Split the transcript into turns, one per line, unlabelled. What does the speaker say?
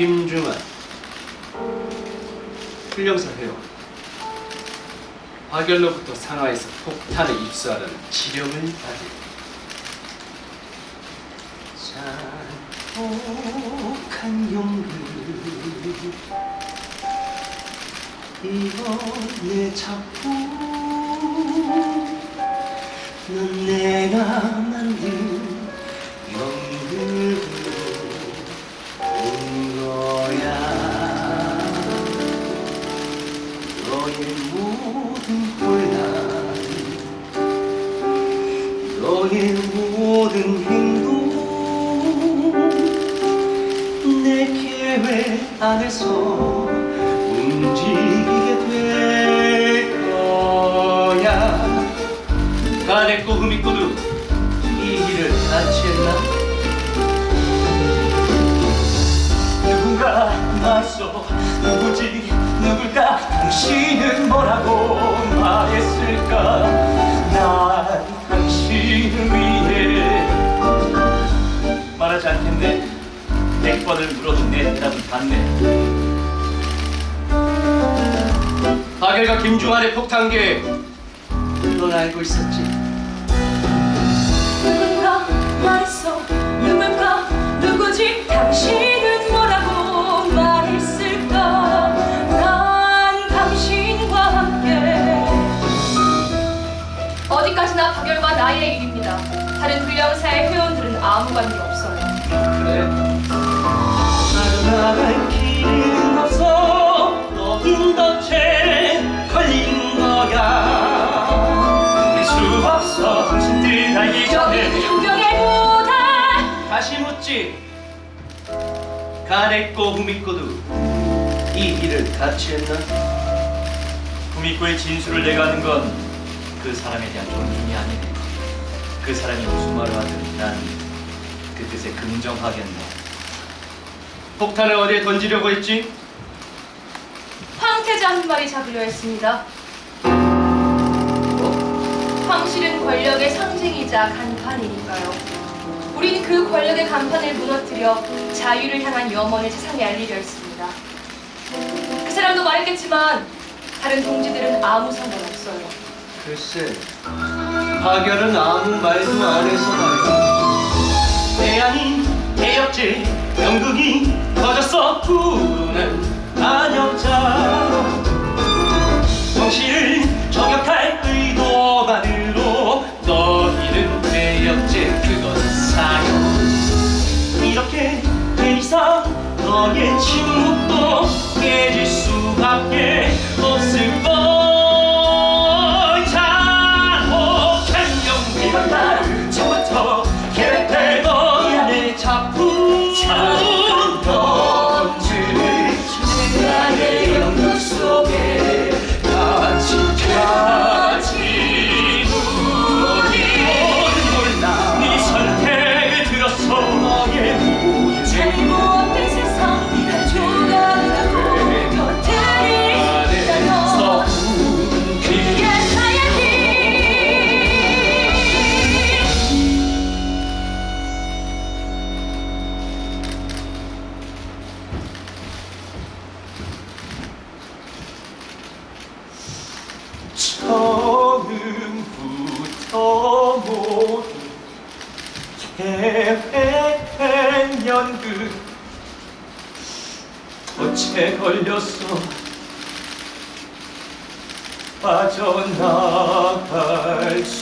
김중환 훈령사 회원 박열로부터 상하에서 폭탄을 입수하라는 지령을 받은 잔혹한 용기 내 작품 넌 내가 만든 연극 혼란 너의 모든 행동 내 계획 안에서 움직이게 될 거야. 가냈고 흠있고도 이 일을 같이 했나? 누군가 말소 누구지 누굴까? 당신은 뭐라고 말했을까? 난 당신을 위해 말하지 않겠네 백 번을 물어도 내 대답은 같네 박열과 김중환의 폭탄 계획 넌 알고 있었지?
박열과 나의 일입니다. 다른 불량사의 회원들은 아무 관계 없어요.
그래? 나갈 길은 없어. 너인 덫에 걸린 거야 수 없어. 당신 뜻 알기
여기
전에
무대
다시 묻지. 가냈고 후미코도 이 일을 같이 했나?
구미코의 진술을 내가 하는 건 그 사람에 대한 존중이 아니네. 그 사람이 무슨 말을 하든 난 그 뜻에 긍정하겠네.
폭탄을 어디에 던지려고 했지?
황태자 한 마리 잡으려 했습니다 황실은 권력의 상징이자 간판이니까요. 우린 그 권력의 간판을 무너뜨려 자유를 향한 염원을 세상에 알리려 했습니다. 그 사람도 말했겠지만 다른 동지들은 아무 상관없어요.
글쎄 박열은 아무 말도 안 해서 말이야. 대안인 대역질 연극이 터졌어. 부르는 안역자. 정신을 저격할 의도만으로 너희는 대역질 그건 사요 이렇게 된 이상 너의 침묵도 깨질 수밖에 없을 걸
백백백년그
어째 걸렸어 빠져나갈 수